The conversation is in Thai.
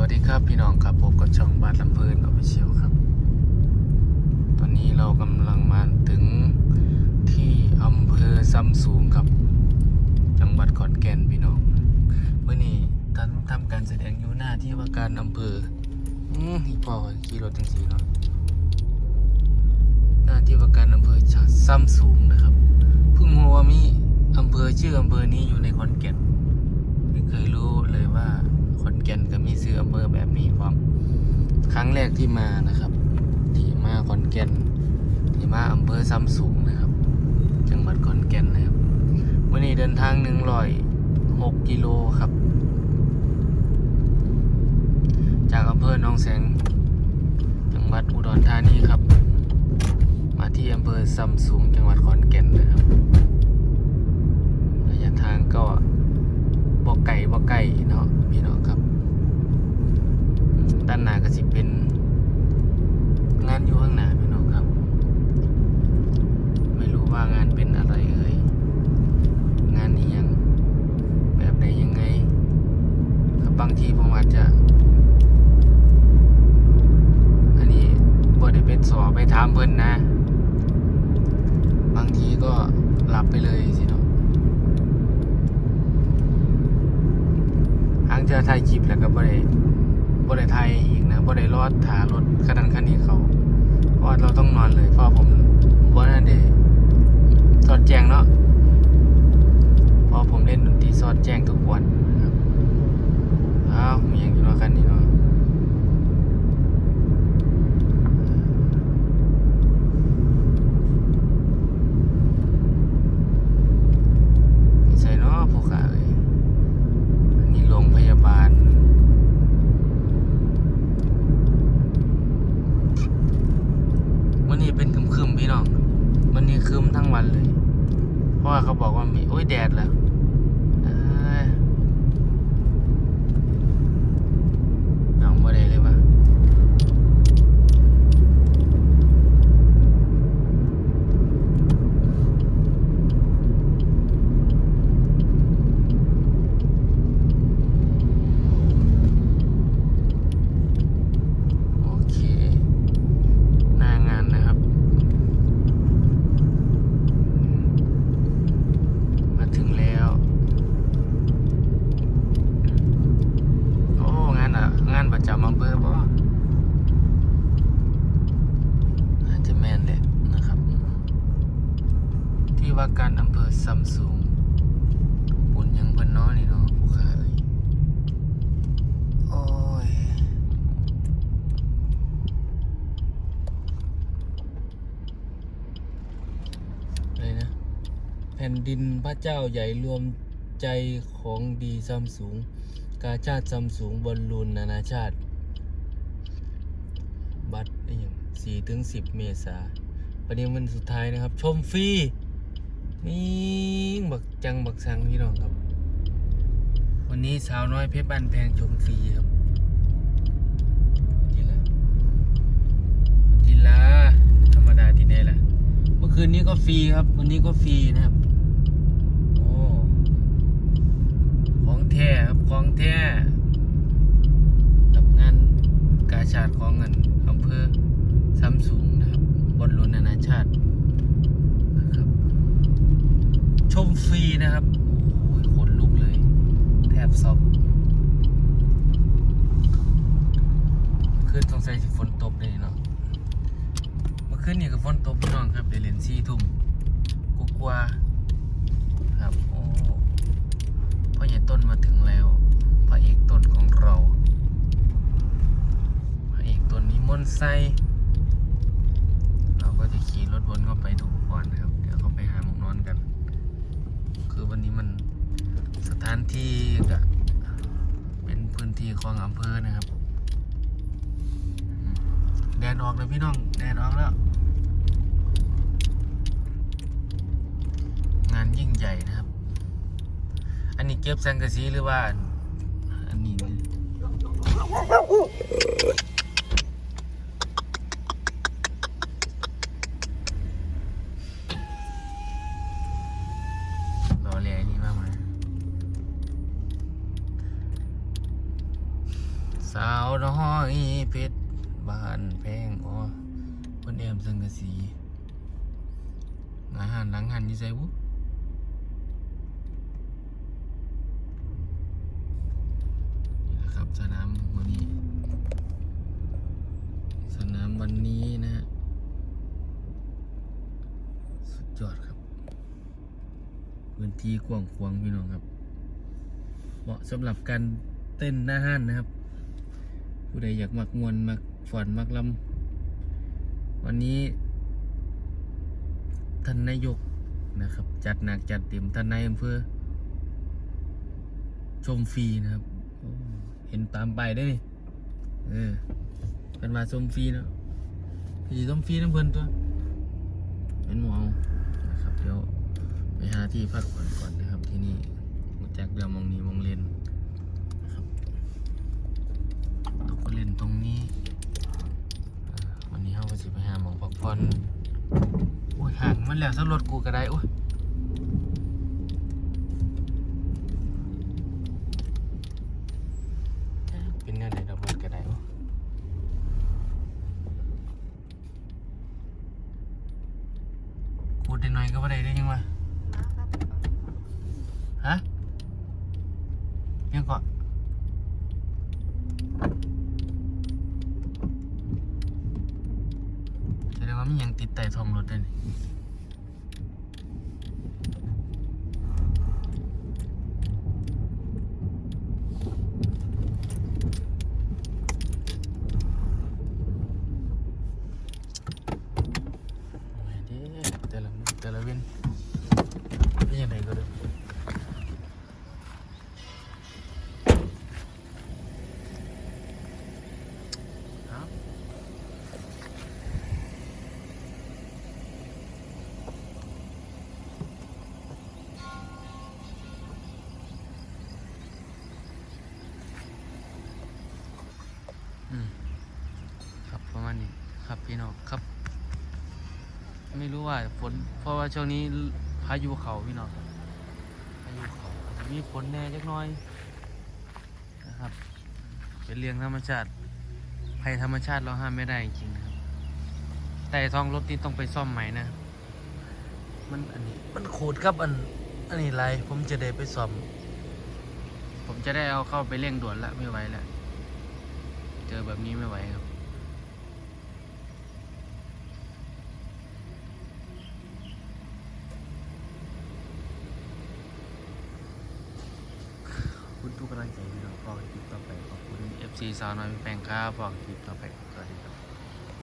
วัสดีครับพี่น้องครับผมกับช่องบ้านลำเพลินออฟฟิเชียลครับ ตอนนี้เรากำลังมาถึงที่อำเภอซ้ำสูงครับ จังหวัดขอนแก่นพี่น้องเมื่อนี้ท่านทำการแสดงอยู่หน้าที่ว่าการอำเภออืมอีพอขี่รถจังสีเนาะหน้าที่ว่าการอำเภอซ้ำสูงนะครับเพิ่งรู้ว่ามีอำเภอชื่ออำเภอนี้อยู่ในขอนแก่นไม่เคยรู้เลยว่าขอนแก่นก็มี แบบนี้พร้อมครั้งแรกที่มานะครับ ที่มาขอนแก่น ที่มาอำเภอซ้ำสูงนะครับ จังหวัดขอนแก่นนะครับวันนี้เดินทางหนึ่งร้อยหกกิโลครับ จากอำเภอหนองแสง จังหวัดอุดรธานีครับ มาที่อำเภอซ้ำสูง จังหวัดขอนแก่นนะครับระยะทางก็บ่ไก่บ่ไก่เนาะพี่น้องครับ ด้านหน้าก็สิเป็นงานอยู่ข้างหน้าพี่น้องครับ ไม่รู้ว่างานเป็นอะไรเอ่ยงานนี้ยังแบบไหนยังไงครับบางทีผมอาจจะ อันนี้บ่ได้เป็นสอไปถามเพิ่นนะ บางทีก็หลับไปเลยสิเนาะหางเจอไทยคลิปแล้วก็บ่ได้บ่ได้ไทยอีกนะ บ่ได้รอดถารถคันนั้นคันนี้เขาเพราะเราต้องนอนเลยเพราะผมบ่นั่นเด้สอดแจ้งเนาะเพราะผมเล่นดนตรีสอดแจ้งทุกวันครับอ้าวมีอย่างอยู่เนาะคันนี้เนาะนี่ใส่เนาะผู้ขาเอ้ย อันนี้โรงพยาบาล วันนี้เป็นครึมๆพี่น้อง วันนี้ครึมทั้งวันเลย เพ ราะว่าเขาบอกว่ามีโอ้ยแดดแล้วเอ้ยหนังบ่ได้เลยวะโอเค หน้างานนะครับ มาถึงแล้ว โอ้ งานอะ งานประจำอำ เภอป่ะอาจจะแม่นแหละนะครับ ที่ว่าการอำเภอซัมซุงบุญยังเพิ่นน้อยนี่เนาะผู้ค้าเอ้ยโอ้ยเลยนะ แผ่นดินพระเจ้าใหญ่รวมใจของดีซัมสูงกาชาติซัมสูงบอลลูนนานาชาติ 4ถึง 10 เมษาประเดี๋ยววันสุดท้ายนะครับ ชมฟรีมีบักจังบักสังพี่น้องครับ วันนี้สาวน้อยเพชรบันแพงชมฟรีครับทีละทีละธรรมดาที่ไหนล่ะ เมื่อคืนนี้ก็ฟรีครับ วันนี้ก็ฟรีนะครับโอ้ของแท้ครับของแท้กับงานกาชาดของเงินอำเภอ ซ้ำสูงนะครับบนลุนนานาชาตินะครับ ชมฟรีนะครับ โอ้ยขนลุกเลย แทบซอกคืนสงสัยสิฝนตกเลยเนาะเมื่อคืนนี่ก็ฝนตกพี่น้องครับเดี๋ยวเรียนสี่ทุ่มกูกลัวๆครับ โอ้พ่อใหญ่ต้นมาถึงแล้วพระเอกต้นของเราพระเอกต้นนี้มนไซ จะขี่รถวนเข้าไปดูก่อนนะครับ เดี๋ยวเขาไปหาหมองนอนกัน คือวันนี้มันสถานที่ก็เป็นพื้นที่ของอำเภอนะครับ แดดออกแล้วพี่น้อง แดดออกแล้ว งานยิ่งใหญ่นะครับ อันนี้เก็บสังกะสีหรือว่า อันนี้เนี่ยรอเรียนนี่มากไหม สาวน้อยเพชรบ้า นแพงอ๋อเพิ่นแอมสังกะสีอาหารหลังหันยู่ไสบุนี่แหละครับสนามวันนี้ สนามวันนี้นะฮะสุดยอดครับ พื้นที่กว้างขวางพี่น้องครับ เหมาะสำหรับการเต้นหน้าห้านนะครับ ผู้ใดอยากมักมวนมัก ฝนมักลำวันนี้ ท่านนายกนะครับ จัดหนักจัดเต็มท่านนายอำเภอชมฟรีนะครับ เห็นตามไปได้นี่เออเป็นมาชมฟรีเนาะพี่ชมฟรีน้ำเพลินตัวเป็นหมอเอานะครับเดี๋ยวไปหาที่พักผ่อนก่อนนะครับที่นี่มาจากเรือมองนี้มองเลนนะครับเราก็เล่นตรงนี้อ่าวันนี้เขาก็จะไปหาหม อนโอ้ยห่างมันแล้วสักรถกูก็ได้โอ้ยเป็นงานไหนดอกรถก็ได้โอ้ยพูดได้หน่อยก็ว่าได้ได้ยังวะฮะยังก่อนามียังติดใต้ท้องรถด้วยนี่โอ้ยเด้แต่ละมื้อแต่ละเว้นเป็นยังไงก็ได้ พี่น้องครับ ไม่รู้ว่าฝนเพราะว่าช่วงนี้พายุเขาพี่น้องพายุเขาจะมีฝนแน่จักน้อยนะครับ เป็นเรื่องธรรมชาติภัยธรรมชาติเราห้ามไม่ได้จริงนะครับ แต่ท้องรถนี่ต้องไปซ่อมใหม่นะ มันอันนี้มันขูดครับอันอันนี้ไรผมจะได้ไปซ่อม ผมจะได้เอาเข้าไปเร่งด่วนละไม่ไหวล้วเจอแบบนี้ไม่ไหวครับ ขอบคุณทุกกำลังใจที่เราฝากคลิปต่อไป ขอบคุณ ซีสาวน้อยแปงครับฝากคลิปต่อไป